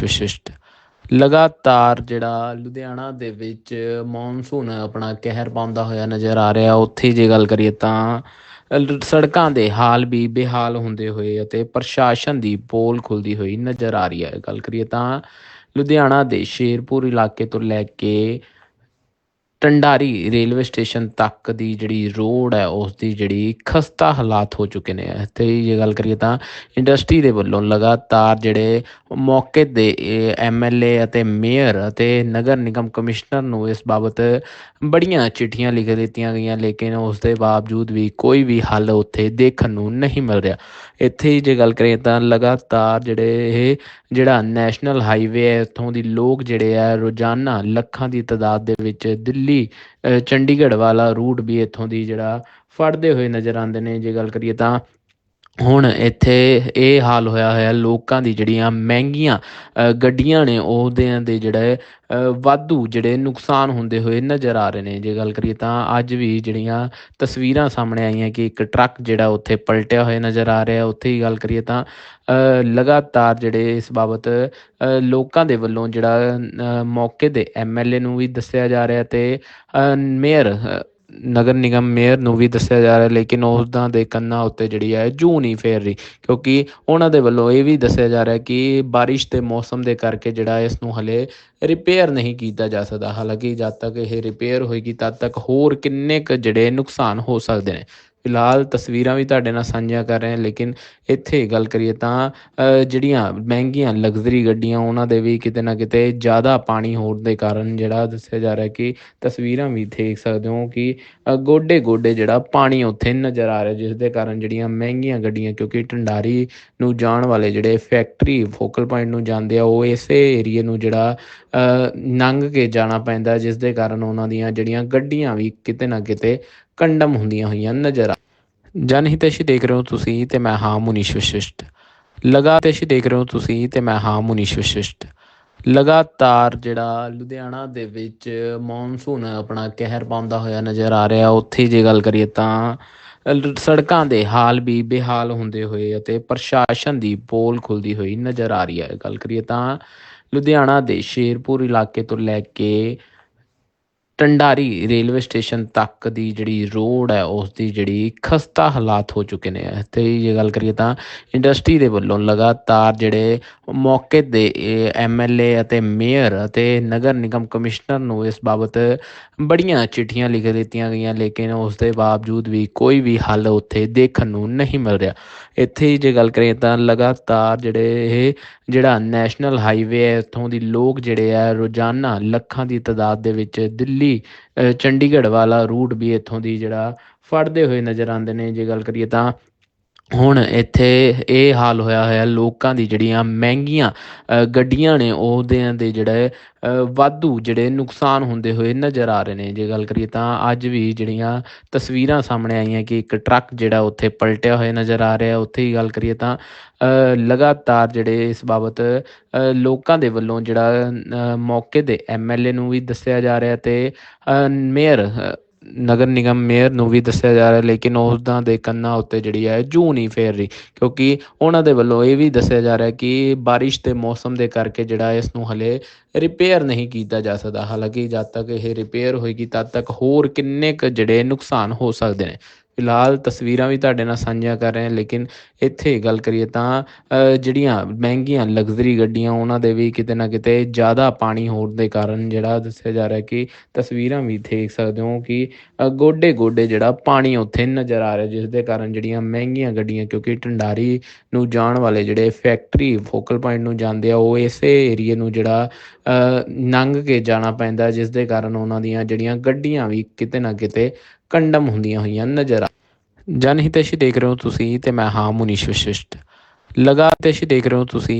ਮੁਨੀਸ਼ ਵਸ਼ਿਸ਼ਟ। ਲਗਾਤਾਰ ਜਿਹੜਾ ਲੁਧਿਆਣਾ ਦੇ ਵਿੱਚ ਮੌਨਸੂਨ ਆਪਣਾ ਕਹਿਰ ਪਾਉਂਦਾ ਹੋਇਆ ਨਜ਼ਰ ਆ ਰਿਹਾ, ਉੱਥੇ ਜੇ ਗੱਲ ਕਰੀਏ ਤਾਂ ਸੜਕਾਂ ਦੇ ਹਾਲ ਵੀ ਬੇਹਾਲ ਹੁੰਦੇ ਹੋਏ ਅਤੇ ਪ੍ਰਸ਼ਾਸਨ ਦੀ ਪੋਲ ਖੁੱਲਦੀ ਹੋਈ ਨਜ਼ਰ ਆ ਰਹੀ ਹੈ। ਗੱਲ ਕਰੀਏ ਤਾਂ ਲੁਧਿਆਣਾ ਦੇ ਸ਼ੇਰਪੁਰ ਇਲਾਕੇ ਤੋਂ ਲੈ ਕੇ ਟੰਡਾਰੀ ਰੇਲਵੇ ਸਟੇਸ਼ਨ ਤੱਕ ਦੀ ਜਿਹੜੀ ਰੋਡ ਹੈ ਉਸ ਦੀ ਜਿਹੜੀ ਖਸਤਾ ਹਾਲਾਤ ਹੋ ਚੁੱਕੇ ਨੇ। ਤੇ ਜੇ ਗੱਲ ਕਰੀਏ ਤਾਂ ਇੰਡਸਟਰੀ ਦੇ ਵੱਲੋਂ ਲਗਾਤਾਰ ਜਿਹੜੇ ਮੌਕੇ ਦੇ ਐਮਐਲਏ ਅਤੇ ਮੇਅਰ ਅਤੇ ਨਗਰ ਨਿਗਮ ਕਮਿਸ਼ਨਰ ਨੂੰ ਇਸ ਬਾਬਤ ਬੜੀਆਂ ਚਿੱਠੀਆਂ ਲਿਖ ਦਿੱਤੀਆਂ ਗਈਆਂ, ਲੇਕਿਨ ਉਸ ਦੇ ਬਾਵਜੂਦ ਵੀ ਕੋਈ ਵੀ ਹੱਲ ਉੱਥੇ ਦੇਖਣ ਨੂੰ ਨਹੀਂ ਮਿਲ ਰਿਹਾ। ਇੱਥੇ ਜੇ ਗੱਲ ਕਰੀਏ ਤਾਂ ਲਗਾਤਾਰ ਜਿਹੜੇ ਇਹ ਜਿਹੜਾ ਨੈਸ਼ਨਲ ਹਾਈਵੇ ਹੈ, ਇੱਥੋਂ ਦੀ ਲੋਕ ਜਿਹੜੇ ਆ, ਰੋਜ਼ਾਨਾ ਲੱਖਾਂ ਦੀ ਤਾਦਾਦ ਦੇ ਵਿੱਚ ਦਿੱਲੀ ਅ, ਚੰਡੀਗੜ੍ਹ ਵਾਲਾ ਰੂਟ ਵੀ ਇੱਥੋਂ ਦੀ ਜਿਹੜਾ ਫੜਦੇ ਹੋਏ ਨਜ਼ਰ ਆਉਂਦੇ ਨੇ ਜੇ ਗੱਲ ਕਰੀਏ ਤਾਂ ਹੁਣ ਇੱਥੇ ਇਹ ਹਾਲ ਹੋਇਆ ਹੋਇਆ, ਲੋਕਾਂ ਦੀ ਜਿਹੜੀਆਂ ਮਹਿੰਗੀਆਂ ਗੱਡੀਆਂ ਨੇ, ਉਹਦਿਆਂ ਦੇ ਜਿਹੜੇ ਵਾਧੂ ਜਿਹੜੇ ਨੁਕਸਾਨ ਹੁੰਦੇ ਹੋਏ ਨਜ਼ਰ ਆ ਰਹੇ ਨੇ। ਜੇ ਗੱਲ ਕਰੀਏ ਤਾਂ ਅੱਜ ਵੀ ਜਿਹੜੀਆਂ ਤਸਵੀਰਾਂ ਸਾਹਮਣੇ ਆਈਆਂ ਕਿ ਇੱਕ ਟਰੱਕ ਜਿਹੜਾ ਉੱਥੇ ਪਲਟਿਆ ਹੋਇਆ ਨਜ਼ਰ ਆ ਰਿਹਾ, ਉੱਥੇ ਹੀ ਗੱਲ ਕਰੀਏ ਤਾਂ ਲਗਾਤਾਰ ਜਿਹੜੇ ਇਸ ਬਾਬਤ ਲੋਕਾਂ ਦੇ ਵੱਲੋਂ ਜਿਹੜਾ ਮੌਕੇ ਦੇ ਐਮਐਲਏ ਨੂੰ ਵੀ ਦੱਸਿਆ ਜਾ ਰਿਹਾ ਤੇ ਮੇਅਰ ਨਗਰ ਨਿਗਮ ਮੇਅਰ ਨੂੰ ਵੀ ਦੱਸਿਆ ਜਾ ਰਿਹਾ, ਲੇਕਿਨ ਉਹਨਾਂ ਦੇ ਕੰਨਾਂ ਉੱਤੇ ਜਿਹੜੀ ਹੈ ਜੂ ਨਹੀਂ ਫੇਰ ਰਹੀ, ਕਿਉਂਕਿ ਉਹਨਾਂ ਦੇ ਵੱਲੋਂ ਇਹ ਵੀ ਦੱਸਿਆ ਜਾ ਰਿਹਾ ਕਿ ਬਾਰਿਸ਼ ਦੇ ਮੌਸਮ ਦੇ ਕਰਕੇ ਜਿਹੜਾ ਇਸ ਨੂੰ ਹਲੇ ਰਿਪੇਅਰ ਨਹੀਂ ਕੀਤਾ ਜਾ ਸਕਦਾ। ਹਾਲਾਂਕਿ ਜਦ ਤੱਕ ਇਹ ਰਿਪੇਅਰ ਹੋਏਗੀ, ਤਦ ਤੱਕ ਹੋਰ ਕਿੰਨੇ ਕੁ ਜਿਹੜੇ ਨੁਕਸਾਨ ਹੋ ਸਕਦੇ ਨੇ। ਫਿਲਹਾਲ ਤਸਵੀਰਾਂ ਵੀ ਤੁਹਾਡੇ ਨਾਲ ਸਾਂਝੀਆਂ ਕਰ ਰਹੇ ਹਾਂ ਲੇਕਿਨ ਇੱਥੇ ਗੱਲ ਕਰੀਏ ਤਾਂ ਜਿਹੜੀਆਂ ਮਹਿੰਗੀਆਂ ਲਗਜ਼ਰੀ ਗੱਡੀਆਂ ਉਹਨਾਂ ਦੇ ਵੀ ਕਿਤੇ ਨਾ ਕਿਤੇ ਜ਼ਿਆਦਾ ਪਾਣੀ ਹੋਣ ਦੇ ਕਾਰਨ ਜਿਹੜਾ ਦੱਸਿਆ ਜਾ ਰਿਹਾ ਕਿ ਤਸਵੀਰਾਂ ਵੀ ਦੇਖ ਸਕਦੇ ਹੋ ਕਿ ਗੋਡੇ ਗੋਡੇ ਜਿਹੜਾ ਪਾਣੀ ਉੱਥੇ ਨਜ਼ਰ ਆ ਰਿਹਾ ਜਿਸ ਦੇ ਕਾਰਨ ਜਿਹੜੀਆਂ ਮਹਿੰਗੀਆਂ ਗੱਡੀਆਂ ਕਿਉਂਕਿ ਢੰਡਾਰੀ ਨੂੰ ਜਾਣ ਵਾਲੇ ਜਿਹੜੇ ਫੈਕਟਰੀ ਫੋਕਲ ਪੁਆਇੰਟ ਨੂੰ ਜਾਂਦੇ ਆ ਉਹ ਇਸੇ ਏਰੀਏ ਨੂੰ ਜਿਹੜਾ ਅ, ਲੰਘ ਕੇ ਜਾਣਾ ਪੈਂਦਾ ਜਿਸ ਦੇ ਕਾਰਨ ਉਹਨਾਂ ਦੀਆਂ ਜਿਹੜੀਆਂ ਗੱਡੀਆਂ ਵੀ ਕਿਤੇ ਨਾ ਕਿਤੇ ਕੰਡਮ ਹੁੰਦੀਆਂ ਹੋਈਆਂ ਨਜ਼ਰ ਆ। ਜਨਹਿਤੈਸ਼ੀ ਦੇਖ ਰਹੇ ਹੋ ਤੁਸੀਂ ਤੇ ਮੈਂ ਹਾਂ ਮੁਨੀਸ਼ ਵਸ਼ਿਸ਼ਟ ਲਗਾਤਾਰ ਦੇਖ ਰਹੇ ਹੋ ਤੁਸੀਂ ਤੇ ਮੈਂ ਹਾਂ ਮੁਨੀਸ਼ ਵਸ਼ਿਸ਼ਟ ਲਗਾਤਾਰ ਜਿਹੜਾ ਲੁਧਿਆਣਾ ਦੇ ਵਿੱਚ ਮੌਨਸੂਨ ਆਪਣਾ ਕਹਿਰ ਪਾਉਂਦਾ ਹੋਇਆ ਨਜ਼ਰ ਆ ਰਿਹਾ, ਉੱਥੇ ਜੇ ਗੱਲ ਕਰੀਏ ਤਾਂ ਸੜਕਾਂ ਦੇ ਹਾਲ ਵੀ ਬੇਹਾਲ ਹੁੰਦੇ ਹੋਏ ਅਤੇ ਪ੍ਰਸ਼ਾਸਨ ਦੀ ਪੋਲ ਖੁੱਲਦੀ ਹੋਈ ਨਜ਼ਰ ਆ ਰਹੀ ਹੈ। ਗੱਲ ਕਰੀਏ ਤਾਂ ਲੁਧਿਆਣਾ ਦੇ ਸ਼ੇਰਪੁਰ ਇਲਾਕੇ ਤੋਂ ਲੈ ਕੇ ਟੰਡਾਰੀ ਰੇਲਵੇ ਸਟੇਸ਼ਨ ਤੱਕ ਦੀ ਜਿਹੜੀ ਰੋਡ ਹੈ ਉਸ ਦੀ ਜਿਹੜੀ ਖਸਤਾ ਹਾਲਾਤ ਹੋ ਚੁੱਕੇ ਨੇ। ਤੇ ਜੇ ਗੱਲ ਕਰੀਏ ਤਾਂ ਇੰਡਸਟਰੀ ਦੇ ਵੱਲੋਂ ਲਗਾਤਾਰ ਜਿਹੜੇ ਮੌਕੇ ਦੇ ਐਮਐਲਏ ਅਤੇ ਮੇਅਰ ਅਤੇ ਨਗਰ ਨਿਗਮ ਕਮਿਸ਼ਨਰ ਨੂੰ ਇਸ ਬਾਬਤ ਬੜੀਆਂ ਚਿੱਠੀਆਂ ਲਿਖ ਦਿੱਤੀਆਂ ਗਈਆਂ, ਲੇਕਿਨ ਉਸ ਦੇ ਬਾਵਜੂਦ ਵੀ ਕੋਈ ਵੀ ਹੱਲ ਉੱਥੇ ਦੇਖਣ ਨੂੰ ਨਹੀਂ ਮਿਲ ਰਿਹਾ। ਇੱਥੇ ਜੇ ਗੱਲ ਕਰੀਏ ਤਾਂ ਲਗਾਤਾਰ ਜਿਹੜੇ ਇਹ ਜਿਹੜਾ ਨੈਸ਼ਨਲ ਹਾਈਵੇ ਹੈ, ਇੱਥੋਂ ਦੀ ਲੋਕ ਜਿਹੜੇ ਆ, ਰੋਜ਼ਾਨਾ ਲੱਖਾਂ ਦੀ ਤਾਦਾਦ ਦੇ ਵਿੱਚ ਦਿੱਲੀ ਅ, ਚੰਡੀਗੜ੍ਹ ਵਾਲਾ ਰੂਟ ਵੀ ਇੱਥੋਂ ਦੀ ਜਿਹੜਾ ਫੜਦੇ ਹੋਏ ਨਜ਼ਰ ਆਉਂਦੇ ਨੇ ਜੇ ਗੱਲ ਕਰੀਏ ਤਾਂ ਹੁਣ ਇੱਥੇ ਇਹ ਹਾਲ ਹੋਇਆ ਹੋਇਆ, ਲੋਕਾਂ ਦੀ ਜਿਹੜੀਆਂ ਮਹਿੰਗੀਆਂ ਗੱਡੀਆਂ ਨੇ, ਉਹਦਿਆਂ ਦੇ ਜਿਹੜੇ ਵਾਧੂ ਜਿਹੜੇ ਨੁਕਸਾਨ ਹੁੰਦੇ ਹੋਏ ਨਜ਼ਰ ਆ ਰਹੇ ਨੇ। ਜੇ ਗੱਲ ਕਰੀਏ ਤਾਂ ਅੱਜ ਵੀ ਜਿਹੜੀਆਂ ਤਸਵੀਰਾਂ ਸਾਹਮਣੇ ਆਈਆਂ ਕਿ ਇੱਕ ਟਰੱਕ ਜਿਹੜਾ ਉੱਥੇ ਪਲਟਿਆ ਹੋਇਆ ਨਜ਼ਰ ਆ ਰਿਹਾ, ਉੱਥੇ ਹੀ ਗੱਲ ਕਰੀਏ ਤਾਂ ਲਗਾਤਾਰ ਜਿਹੜੇ ਇਸ ਬਾਬਤ ਲੋਕਾਂ ਦੇ ਵੱਲੋਂ ਜਿਹੜਾ ਮੌਕੇ ਦੇ ਐਮਐਲਏ ਨੂੰ ਵੀ ਦੱਸਿਆ ਜਾ ਰਿਹਾ ਤੇ ਮੇਅਰ ਨਗਰ ਨਿਗਮ ਮੇਅਰ ਨੂੰ ਵੀ ਦੱਸਿਆ ਜਾ ਰਿਹਾ, ਲੇਕਿਨ ਉਹਨਾਂ ਦੇ ਕੰਨਾਂ ਉੱਤੇ ਜਿਹੜੀ ਹੈ ਜੂ ਨਹੀਂ ਫੇਰ ਰਹੀ, ਕਿਉਂਕਿ ਉਹਨਾਂ ਦੇ ਵੱਲੋਂ ਇਹ ਵੀ ਦੱਸਿਆ ਜਾ ਰਿਹਾ ਕਿ ਬਾਰਿਸ਼ ਦੇ ਮੌਸਮ ਦੇ ਕਰਕੇ ਜਿਹੜਾ ਇਸ ਨੂੰ ਹਲੇ ਰਿਪੇਅਰ ਨਹੀਂ ਕੀਤਾ ਜਾ ਸਕਦਾ। ਹਾਲਾਂਕਿ ਜਦ ਤੱਕ ਇਹ ਰਿਪੇਅਰ ਹੋਏਗੀ, ਤਦ ਤੱਕ ਹੋਰ ਕਿੰਨੇ ਕੁ ਜਿਹੜੇ ਨੁਕਸਾਨ ਹੋ ਸਕਦੇ ਨੇ ਫਿਲਹਾਲ ਤਸਵੀਰਾਂ ਵੀ ਤੁਹਾਡੇ ਨਾਲ ਸਾਂਝੀਆਂ ਕਰ ਰਹੇ ਹਾਂ ਲੇਕਿਨ ਇੱਥੇ ਗੱਲ ਕਰੀਏ ਤਾਂ ਜਿਹੜੀਆਂ ਮਹਿੰਗੀਆਂ ਲਗਜ਼ਰੀ ਗੱਡੀਆਂ ਉਹਨਾਂ ਦੇ ਵੀ ਕਿਤੇ ਨਾ ਕਿਤੇ ਜ਼ਿਆਦਾ ਪਾਣੀ ਹੋਣ ਦੇ ਕਾਰਨ ਜਿਹੜਾ ਦੱਸਿਆ ਜਾ ਰਿਹਾ ਕਿ ਤਸਵੀਰਾਂ ਵੀ ਦੇਖ ਸਕਦੇ ਹੋ ਕਿ ਗੋਡੇ ਗੋਡੇ ਜਿਹੜਾ ਪਾਣੀ ਉੱਥੇ ਨਜ਼ਰ ਆ ਰਿਹਾ ਜਿਸ ਦੇ ਕਾਰਨ ਜਿਹੜੀਆਂ ਮਹਿੰਗੀਆਂ ਗੱਡੀਆਂ ਕਿਉਂਕਿ ਢੰਡਾਰੀ ਨੂੰ ਜਾਣ ਵਾਲੇ ਜਿਹੜੇ ਫੈਕਟਰੀ ਫੋਕਲ ਪੁਆਇੰਟ ਨੂੰ ਜਾਂਦੇ ਆ ਉਹ ਇਸੇ ਏਰੀਏ ਨੂੰ ਜਿਹੜਾ ਅ, ਕੇ ਜਾਣਾ ਪੈਂਦਾ ਜਿਸ ਦੇ ਕਾਰਨ ਉਹਨਾਂ ਦੀਆਂ ਜਿਹੜੀਆਂ ਗੱਡੀਆਂ ਵੀ ਕਿਤੇ ਨਾ ਕਿਤੇ ਕੰਡਮ ਹੁੰਦੀਆਂ ਹੋਈਆਂ ਨਜ਼ਰ ਆ ਜਨ ਜਨਹਿਤੈਸ਼ੀ ਦੇਖ ਰਹੇ ਹੋ ਤੁਸੀਂ ਤੇ ਮੈਂ ਹਾਂ ਮੁਨੀਸ਼ ਵਸ਼ਿਸ਼ਟ। ਲਗਾਤਾਰ ਦੇਖ ਰਹੇ ਹੋ ਤੁਸੀਂ।